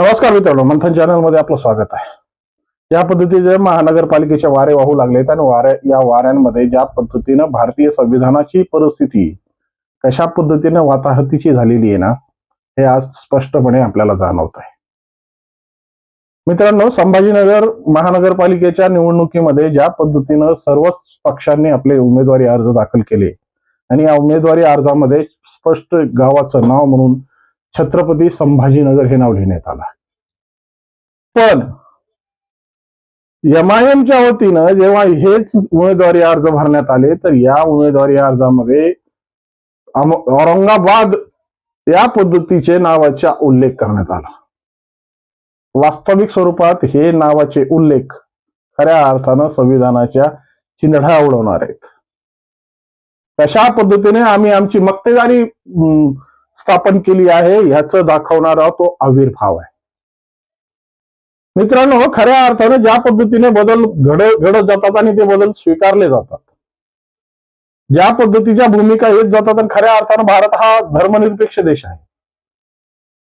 नमस्कार मित्रांनो मंथन चॅनलमध्ये आपलं स्वागत आहे. या पद्धतीचे महानगरपालिकेचे वारे वाहू लागलेत आणि वाऱ्या या वाऱ्यांमध्ये ज्या पद्धतीनं भारतीय संविधानाची परिस्थिती कशा पद्धतीनं वाताहतीची झालेली आहे ना हे आज स्पष्टपणे आपल्याला जाणवत आहे. मित्रांनो संभाजीनगर महानगरपालिकेच्या निवडणुकीमध्ये ज्या पद्धतीनं सर्वच पक्षांनी आपले उमेदवारी अर्ज दाखल केले आणि या उमेदवारी अर्जामध्ये स्पष्ट गावाचं नाव म्हणून छत्रपती संभाजीनगर हे नाव लिहिण्यात आलं. पण एमआयएमच्या वतीनं जेव्हा हेच उमेदवारी अर्ज भरण्यात आले तर या उमेदवारी अर्जामध्ये औरंगाबाद या पद्धतीचे नावाचा उल्लेख करण्यात आला. वास्तविक स्वरूपात हे नावाचे उल्लेख खऱ्या अर्थानं संविधानाच्या चिंधड्या उडवणार आहेत. कशा पद्धतीने आम्ही आमची मक्तेदारी अं, स्थापन केली आहे ह्याचं दाखवणारा तो आविर्भाव आहे. मित्रांनो खऱ्या अर्थानं ज्या पद्धतीने बदल घड घडत जातात आणि ते बदल स्वीकारले जातात. ज्या पद्धतीच्या भूमिका येत जातात आणि खऱ्या अर्थानं भारत हा धर्मनिरपेक्ष देश आहे.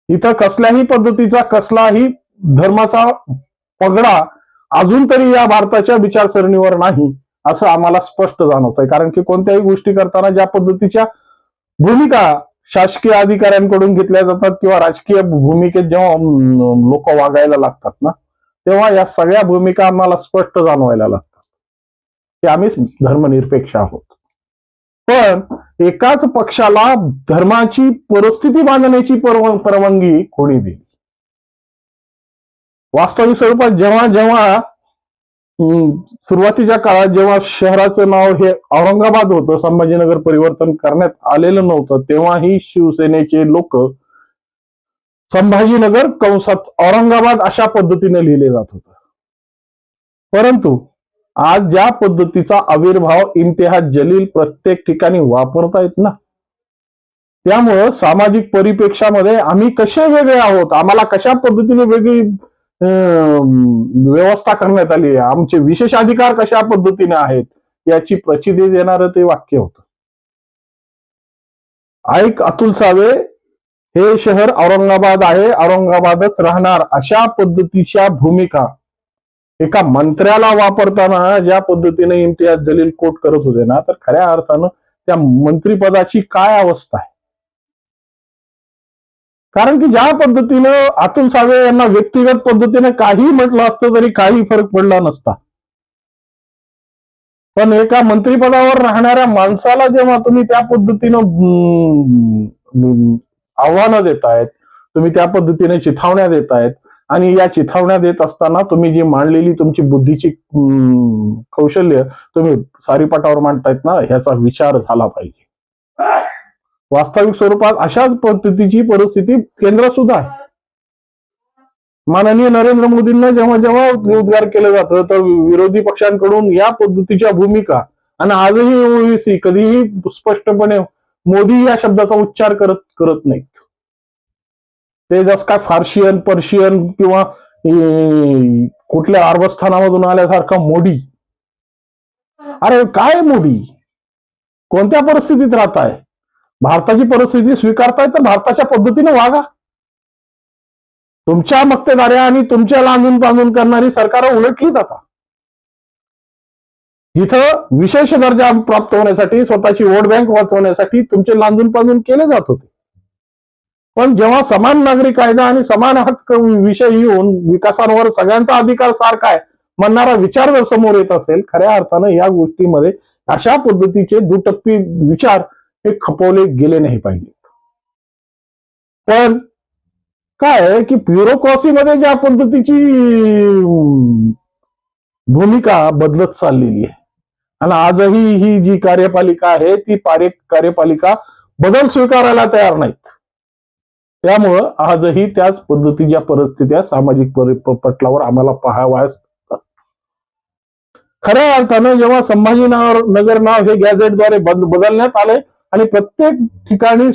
इथं कसल्याही पद्धतीचा कसलाही धर्माचा पगडा अजून तरी या भारताच्या विचारसरणीवर नाही असं आम्हाला स्पष्ट जाणवतंय. कारण की कोणत्याही गोष्टी करताना ज्या पद्धतीच्या भूमिका शासकीय अधिकाऱ्यांकडून घेतल्या जातात किंवा राजकीय भूमिकेत जेव्हा लोक वागायला लागतात ना तेव्हा या सगळ्या भूमिका आम्हाला स्पष्ट जाणवायला लागतात. की आम्ही धर्मनिरपेक्ष आहोत. पण एकाच पक्षाला धर्माची परिस्थिती बांधण्याची परवानगी कोणी दिली वास्तविक स्वरूपात जेव्हा जेव्हा सुरुवातीच्या काळात जेव्हा शहराचं नाव हे औरंगाबाद होतं संभाजीनगर परिवर्तन करण्यात आलेलं नव्हतं तेव्हाही शिवसेनेचे लोक संभाजीनगर कंसात औरंगाबाद अशा पद्धतीने लिहिले जात होत. परंतु आज ज्या पद्धतीचा आविर्भाव इम्तिहाज जलील प्रत्येक ठिकाणी वापरतायत ना त्यामुळं सामाजिक परिप्रेक्षामध्ये आम्ही कसे वेगळे आहोत? आम्हाला कशा पद्धतीने वेगळी व्यवस्था करण्यात आली आहे. आमचे विशेष अधिकार कशा पद्धतीने आहेत याची प्रचिती देणारं ते वाक्य होत. ऐक अतुल सावे हे शहर औरंगाबाद आहे औरंगाबादच राहणार. अशा पद्धतीच्या भूमिका एका मंत्र्याला वापरताना ज्या पद्धतीने इम्तियाज जलील कोट करत होते ना तर खऱ्या अर्थानं त्या मंत्रिपदाची काय अवस्था आहे? कारण की ज्या पद्धतीनं अतुल सावे यांना व्यक्तिगत पद्धतीने काही म्हटलं असतं तरी काही फरक पडला नसता. पण एका मंत्रिपदावर राहणाऱ्या माणसाला जेव्हा तुम्ही त्या पद्धतीनं आव्हानं देतायत तुम्ही त्या पद्धतीने चिथावण्या देतायत आणि या चिथावण्या देत असताना तुम्ही जी मांडलेली तुमची बुद्धीची कौशल्य तुम्ही सारीपाटावर मांडतायत ना ह्याचा विचार झाला पाहिजे. वास्तविक स्वरूपात अशाच पद्धतीची परिस्थिती केंद्र सुद्धा आहे. माननीय नरेंद्र मोदींना जेव्हा जेव्हा उद्गार केलं जातं तर विरोधी पक्षांकडून या पद्धतीच्या भूमिका आणि आजही ओबीसी कधीही स्पष्टपणे मोदी या शब्दाचा उच्चार करत करत नाहीत. ते जस काय फार्शियन पर्शियन किंवा कुठल्या अरबस्थानामधून आल्यासारखा मोडी अरे काय मोडी कोणत्या परिस्थितीत राहत आहे भारताची परिस्थिती स्वीकारताय तर भारताच्या पद्धतीने वागा. तुमच्या मक्तेदाऱ्या आणि तुमच्या लांबून बांधून करणारी सरकार उलटली जातात जिथं विशेष दर्जा प्राप्त होण्यासाठी स्वतःची वोट बँक वाचवण्यासाठी तुमचे लांजून पांधून केले जात होते. पण जेव्हा समान नागरी कायदा आणि समान हक्क विषय येऊन विकासांवर सगळ्यांचा अधिकार सारखा आहे म्हणणारा विचार जर समोर येत असेल खऱ्या अर्थानं या गोष्टीमध्ये अशा पद्धतीचे दुटप्पी विचार हे खपवले गेले नाही पाहिजेत. पण काय की ब्युरोक्रॉसीमध्ये ज्या पद्धतीची भूमिका बदलत चाललेली आहे. आणि आजही ही जी कार्यपालिका आहे ती पारे कार्यपालिका बदल स्वीकारायला तयार नाहीत. त्यामुळं आजही त्याच पद्धतीच्या परिस्थित्या सामाजिक पटलावर आम्हाला पाहावयास खऱ्या अर्थानं जेव्हा संभाजीनगर नगर नाव हे गॅझेटद्वारे बदलण्यात आले आणि प्रत्येक ठिकाणी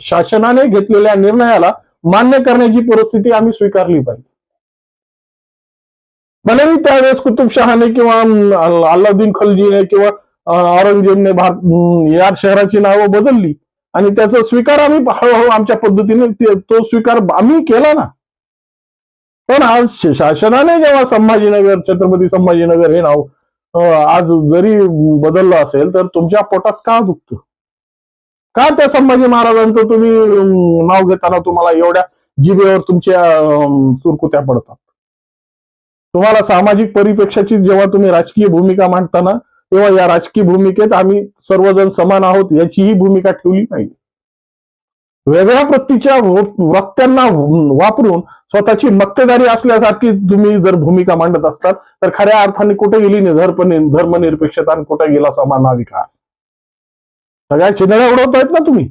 शासनाने घेतलेल्या निर्णयाला मान्य करण्याची परिस्थिती आम्ही स्वीकारली पाहिजे. भलेही त्यावेळेस कुतुबशहाने किंवा अल्लाउद्दीन खलजीने किंवा औरंगजेबने भारत या शहराची नावं बदलली आणि त्याचा स्वीकार आम्ही हळूहळू आमच्या पद्धतीने तो स्वीकार आम्ही केला ना. पण आज शासनाने जेव्हा संभाजीनगर छत्रपती संभाजीनगर हे नाव आज जरी बदललं असेल तर तुमच्या पोटात का दुखतं? का त्या संभाजी महाराजांचं तुम्ही नाव घेताना तुम्हाला एवढ्या जिभेवर तुमच्या सुरकुत्या पडतात? तुम्हाला सामाजिक परिप्रेक्षाची जेव्हा तुम्ही राजकीय भूमिका मांडताना तेव्हा या राजकीय भूमिकेत आम्ही सर्वजण समान आहोत याचीही भूमिका ठेवली पाहिजे वेगळ्या प्रतीच्या वक्त्यांना वापरून स्वतःची मक्तेदारी असल्यासारखी तुम्ही जर भूमिका मांडत असतात तर खऱ्या अर्थाने कुठे गेली नाही धर्म धर्मनिरपेक्षता आणि कुठे गेला समान अधिकार. सगळ्या चिंधड्या उडवतायत ना तुम्ही?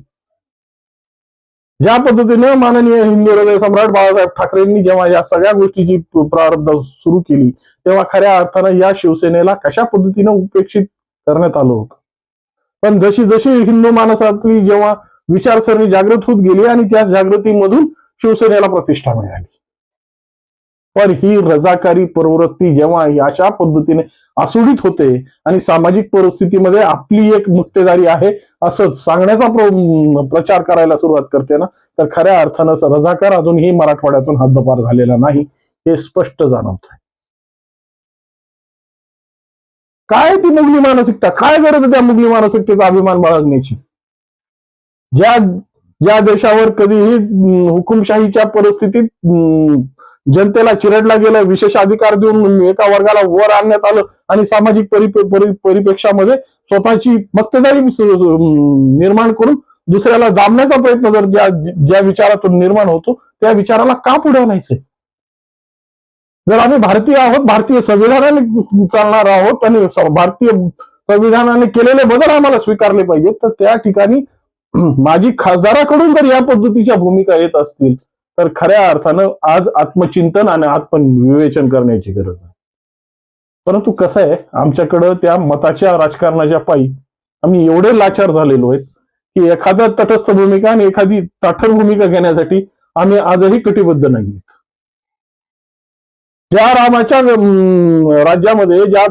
ज्या पद्धतीने माननीय हिंदू हृदय सम्राट बाळासाहेब ठाकरेंनी जेव्हा या सगळ्या गोष्टीची प्रारब्ध सुरू केली तेव्हा खऱ्या अर्थानं या शिवसेनेला कशा पद्धतीने उपेक्षित करण्यात आलं होतं? पण जशी जशी हिंदू माणसातली जेव्हा विचारसरणी जागृत होत गेली आणि त्या जागृतीमधून शिवसेनेला प्रतिष्ठा मिळाली. पण ही रजाकारी प्रवृत्ती जेव्हा ही अशा पद्धतीने आसुडीत होते आणि सामाजिक परिस्थितीमध्ये आपली एक मुक्तेदारी आहे असं सांगण्याचा प्रचार करायला सुरुवात करते ना तर खऱ्या अर्थानं रजाकार अजूनही मराठवाड्यातून हद्दपार झालेला नाही हे स्पष्ट जाणवत आहे काय ती मुघली मानसिकता? काय गरज त्या मुघली मानसिकतेचा अभिमान बाळगण्याची? ज्या या देशावर कधीही हुकुमशाहीच्या परिस्थितीत जनतेला चिरडला गेलं विशेष अधिकार देऊन एका वर्गाला वर आणण्यात आलं आणि सामाजिक परि- परिप्रेक्षामध्ये स्वतःची मक्तेदारी निर्माण करून दुसऱ्याला जामण्याचा प्रयत्न जर ज्या ज्या विचारातून निर्माण होतो त्या विचाराला का पुढे आणायचं जर आम्ही भारतीय आहोत भारतीय संविधानाने चालणार आहोत आणि भारतीय संविधानाने केलेले बदल आम्हाला स्वीकारले पाहिजेत तर त्या ठिकाणी माजी खासदाराकडून जर या पद्धतीच्या भूमिका येत असतील तर खऱ्या अर्थानं आज आत्मचिंतन आणि आत्मविवेचन करण्याची गरज आहे. परंतु कसं आहे आमच्याकडं त्या मताच्या राजकारणाच्या पायी आम्ही एवढे लाचार झालेलो आहेत की एखादा तटस्थ भूमिका आणि एखादी ताठर भूमिका घेण्यासाठी आम्ही आजही कटिबद्ध नाही ज्या रामाच्या राज्यामध्ये ज्या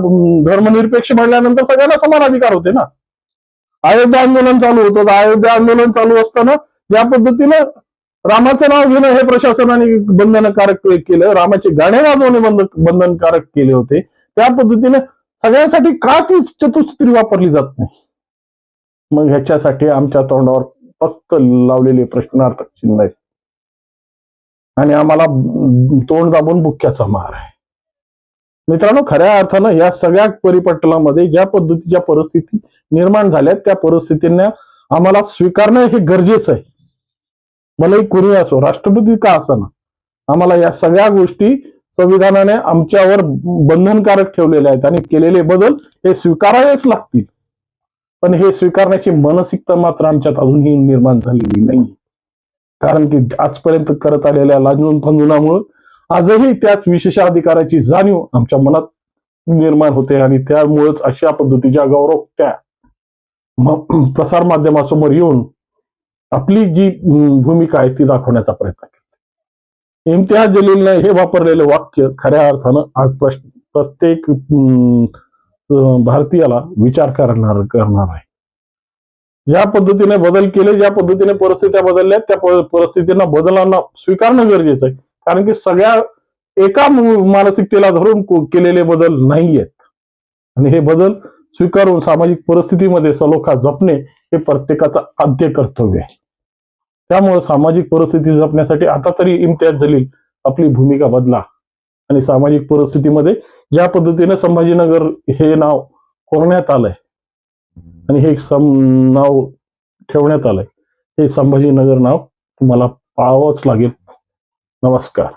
धर्मनिरपेक्ष म्हणल्यानंतर सगळ्यांना समान अधिकार होते ना. अयोध्या आंदोलन चालू होतं. अयोध्या आंदोलन चालू असताना ज्या पद्धतीनं रामाचं नाव घेणं हे प्रशासनाने बंधनकारक केलं. रामाचे गाणे वाजवणे बंध बंधनकारक केले होते. त्या पद्धतीने सगळ्यांसाठी का ती चतुस्त्री वापरली जात नाही. मग ह्याच्यासाठी आमच्या तोंडावर फक्त लावलेले प्रश्नार्थक चिन्ह आहेत. आणि आम्हाला तोंड दाबून बुक्क्याचा मार आहे. मित्रांनो खऱ्या अर्थानं या सगळ्या परिपटलामध्ये ज्या पद्धतीच्या परिस्थिती निर्माण झाल्यात त्या परिस्थितींना आम्हाला स्वीकारणं हे गरजेचं आहे. भलेही कुणी असो राष्ट्रपती का ना आम्हाला या सगळ्या गोष्टी संविधानाने आमच्यावर बंधनकारक ठेवलेल्या आहेत आणि केलेले बदल हे स्वीकारावेच लागतील. पण हे स्वीकारण्याची मानसिकता मात्र आमच्यात अजूनही निर्माण झालेली नाही कारण की आजपर्यंत करत आलेल्या लांजून फंजुनामुळं आजही त्याच विशेषाधिकाराची जाणीव आमच्या मनात निर्माण होते आणि त्यामुळेच अशा पद्धतीच्या गौरव त्या प्रसार माध्यमासमोर येऊन आपली जी भूमिका आहे ती दाखवण्याचा प्रयत्न केला. इम्तियाज जलीलने हे वापरलेलं वाक्य खऱ्या अर्थानं आज प्रत्येक अं, भारतीयाला विचार करणार करणार आहे. ज्या पद्धतीने बदल केले ज्या पद्धतीने परिस्थित्या बदलल्या त्या परिस्थितींना बदलांना स्वीकारणं गरजेचं आहे. कारण की सगळ्या एका मानसिकतेला धरून केलेले बदल नाही आहेत आणि हे बदल स्वीकारून सामाजिक परिस्थितीमध्ये सलोखा जपणे हे प्रत्येकाचं आद्य कर्तव्य आहे. त्यामुळे सामाजिक परिस्थिती जपण्यासाठी आता तरी इम्तियाज जलील आपली भूमिका बदला. आणि सामाजिक परिस्थितीमध्ये ज्या पद्धतीने संभाजीनगर हे नाव कोरण्यात आलंय आणि हे सम नाव ठेवण्यात आलंय हे संभाजीनगर नाव तुम्हाला पाळावंच लागेल. नमस्कार